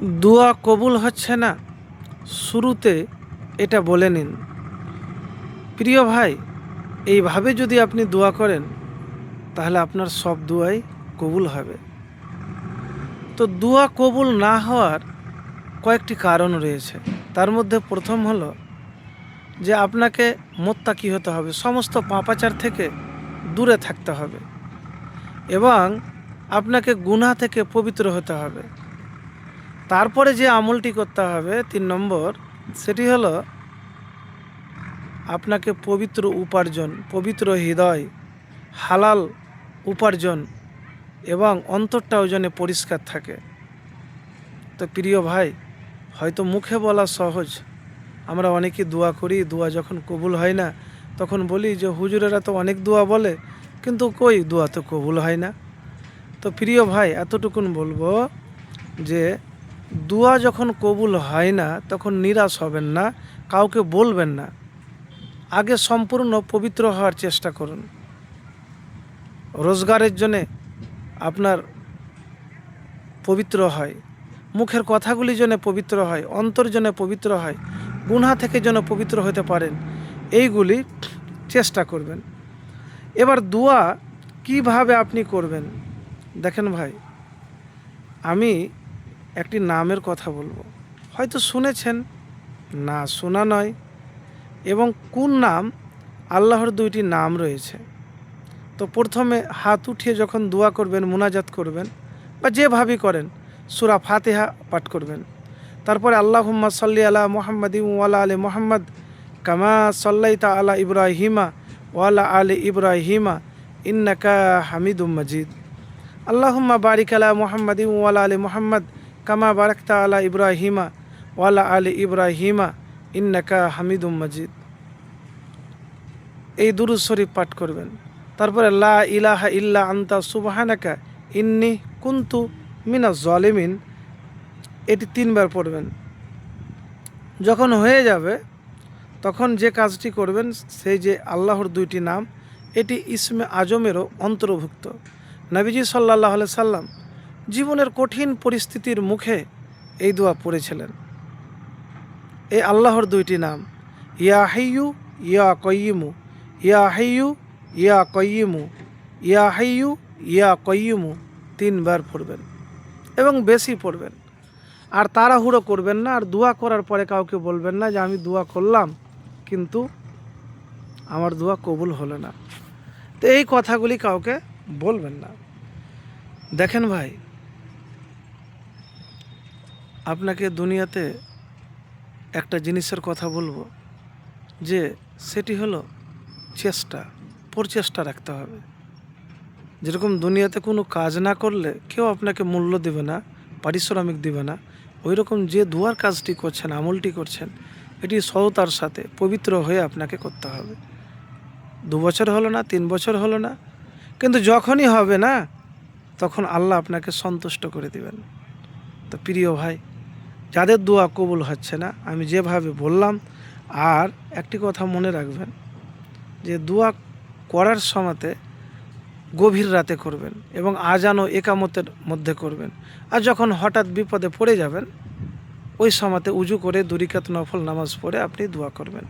দোয়া কবুল হচ্ছে না, শুরুতে এটা বলে নিন। প্রিয় ভাই, এইভাবে যদি আপনি দোয়া করেন, তাহলে আপনার সব দোয়াই কবুল হবে। তো দোয়া কবুল না হওয়ার কয়েকটি কারণ রয়েছে। তার মধ্যে প্রথম হলো যে আপনাকে মোত্তাকি হতে হবে, সমস্ত পাপাচার থেকে দূরে থাকতে হবে এবং আপনাকে গুনাহ থেকে পবিত্র হতে হবে। তারপরে যে আমলটি করতে হবে, তিন নম্বর, সেটি হলো আপনাকে পবিত্র উপার্জন, পবিত্র হৃদয়, হালাল উপার্জন এবং অন্তরটাও যেন পরিষ্কার থাকে। তো প্রিয় ভাই, হয়তো মুখে বলা সহজ, আমরা অনেকেই দোয়া করি, দোয়া যখন কবুল হয় না, তখন বলি যে হুজুরেরা তো অনেক দোয়া বলে, কিন্তু কই দোয়া তো কবুল হয় না? তো প্রিয় ভাই, এতটুকুন বলব যে দোয়া যখন কবুল হয় না, তখন নিরাশ হবেন না, কাউকে বলবেন না। আগে সম্পূর্ণ পবিত্র হওয়ার চেষ্টা করুন। রোজগারের জন্যে আপনার পবিত্র হয়। মুখের কথাগুলি যেন পবিত্র হয়, অন্তর যেন পবিত্র হয়, গুনহা থেকে যেন পবিত্র হতে পারেন, এইগুলি চেষ্টা করবেন। এবার দোয়া কীভাবে আপনি করবেন? দেখেন ভাই, আমি একটি নামের কথা বলব। হয়তো শুনেছেন, না শোনা নয়, এবং কোন নাম, আল্লাহর দুইটি নাম রয়েছে। তো প্রথমে হাত উঠিয়ে যখন দোয়া করবেন, মোনাজাত করবেন, বা যেভাবেই করেন, সুরা ফাতেহা পাঠ করবেন। তারপরে আল্লাহ সাল্লি আলা মোহাম্মদ ওয়ালা আলী মোহাম্মদ, কামা সাল্লাইতা আলা ইব্রাহিমা ওয়ালা আলী ইব্রাহিমা, ইন্নাকা হামিদুম মজিদ। আল্লাহুম্মা বারিক আলা মোহাম্মদ ওয়ালা আলী মোহাম্মদ কামা বারাকতা আলা ইব্রাহিমা ওয়ালা আলী ইব্রাহিমা ইন্নাকা হামিদুম মজিদ। এই দুরুদ শরীফ পাঠ করবেন। তারপরে, লা ইলাহা ইল্লা আন্তা সুবহানাকা ইন্নি কুন্তু মিনা জলিমিন। এটি তিনবার পড়বেন। যখন হয়ে যাবে, তখন যে কাজটি করবেন, সেই যে আল্লাহর দুইটি নাম, এটি ইসমে আজমেরও অন্তর্ভুক্ত। নবীজি সাল্লাহ সাল্লাম জীবনের কঠিন পরিস্থিতির মুখে এই দোয়া পড়েছিলেন। এই আল্লাহর দুইটি নাম, ইয়া হাইয়ু, ইয়া কয়িমু ইয়া হাইয়ু, ইয়া কয়িমু ইয়া হাইয়ু, ইয়া কয়িমু তিনবার পড়বেন এবং বেশি পড়বেন। আর তাড়াহুড়ো করবেন না, আর দোয়া করার পরে কাউকে বলবেন না যে, আমি দোয়া করলাম, কিন্তু আমার দোয়া কবুল হলো না। তো এই কথাগুলি কাউকে বলবেন না। দেখেন ভাই আপনাকে দুনিয়াতে একটা জিনিসের কথা বলব, যে সেটি হলো চেষ্টা, প্রচেষ্টা রাখতে হবে। যেরকম দুনিয়াতে কোনো কাজ না করলে কেউ আপনাকে মূল্য দেবে না, পারিশ্রমিক দেবে না ওই রকম যে দুয়ার কাজটি করছেন, আমলটি করছেন, এটি সততার সাথে পবিত্র হয়ে আপনাকে করতে হবে। দু বছর হলো না, তিন বছর হলো না, কিন্তু যখনই হবে না, তখন আল্লাহ আপনাকে সন্তুষ্ট করে দিবেন। তো প্রিয় ভাই যাদের দোয়া কবুল হচ্ছে না, আমি যেভাবে বললাম, আর একটি কথা মনে রাখবেন, যে দোয়া করার সময়তে গভীর রাতে করবেন এবং আজানও একামতের মধ্যে করবেন। আর যখন হঠাৎ বিপদে পড়ে যাবেন, ওই সময়তে উজু করে দুরিকাত নফল নামাজ পড়ে আপনি দোয়া করবেন।